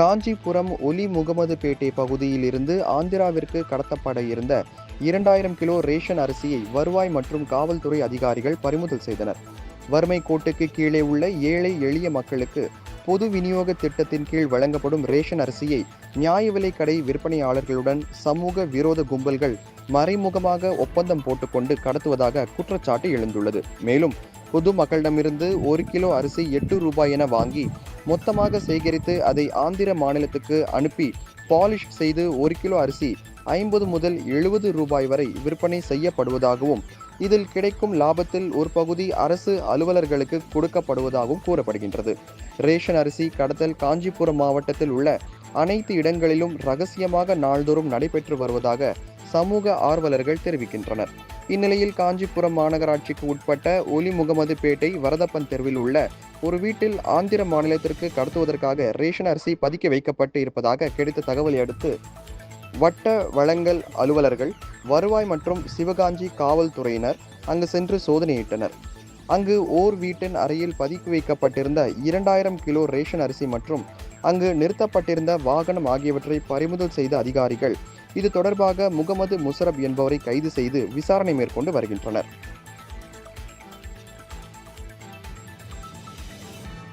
காஞ்சிபுரம் ஒலி முகமது பேட்டை பகுதியில் இருந்து ஆந்திராவிற்கு கடத்தப்பட இருந்த இரண்டாயிரம் கிலோ ரேஷன் அரிசியை வருவாய் மற்றும் காவல்துறை அதிகாரிகள் பறிமுதல் செய்தனர். வறுமை கோட்டுக்கு கீழே உள்ள ஏழை எளிய மக்களுக்கு பொது விநியோக திட்டத்தின் கீழ் வழங்கப்படும் ரேஷன் அரிசியை நியாய விலை கடை விற்பனையாளர்களுடன் சமூக விரோத கும்பல்கள் மறைமுகமாக ஒப்பந்தம் போட்டுக்கொண்டு கடத்துவதாக குற்றச்சாட்டு எழுந்துள்ளது. மேலும் பொதுமக்களிடமிருந்து ஒரு கிலோ அரிசி எட்டு ரூபாய் என வாங்கி மொத்தமாக சேகரித்து அதை ஆந்திர மாநிலத்துக்கு அனுப்பி பாலிஷ் செய்து ஒரு கிலோ அரிசி ஐம்பது முதல் எழுபது ரூபாய் வரை விற்பனை செய்யப்படுவதாகவும் இதில் கிடைக்கும் லாபத்தில் ஒரு பகுதி அரசு அலுவலர்களுக்கு கொடுக்கப்படுவதாகவும் கூறப்படுகின்றது. ரேஷன் அரிசி கடத்தல் காஞ்சிபுரம் மாவட்டத்தில் உள்ள அனைத்து இடங்களிலும் ரகசியமாக நாள்தோறும் நடைபெற்று வருவதாக சமூக ஆர்வலர்கள் தெரிவிக்கின்றனர். இந்நிலையில் காஞ்சிபுரம் மாநகராட்சிக்கு உட்பட்ட ஒலி முகமது பேட்டை வரதப்பன் தெருவில் உள்ள ஒரு வீட்டில் ஆந்திர மாநிலத்திற்கு கடத்துவதற்காக ரேஷன் அரிசி பதுக்கி வைக்கப்பட்டு இருப்பதாக கிடைத்த தகவலை அடுத்து வட்ட வழங்கல் அலுவலர்கள் வருவாய் மற்றும் சிவகாஞ்சி காவல்துறையினர் அங்கு சென்று சோதனையிட்டனர். அங்கு ஓர் வீட்டின் அறையில் பதுக்கி வைக்கப்பட்டிருந்த இரண்டாயிரம் கிலோ ரேஷன் அரிசி மற்றும் அங்கு நிறுத்தப்பட்டிருந்த வாகனம் ஆகியவற்றை பறிமுதல் செய்த அதிகாரிகள் இது தொடர்பாக முகமது முசரப் என்பவரை கைது செய்து விசாரணை மேற்கொண்டு வருகின்றனர்.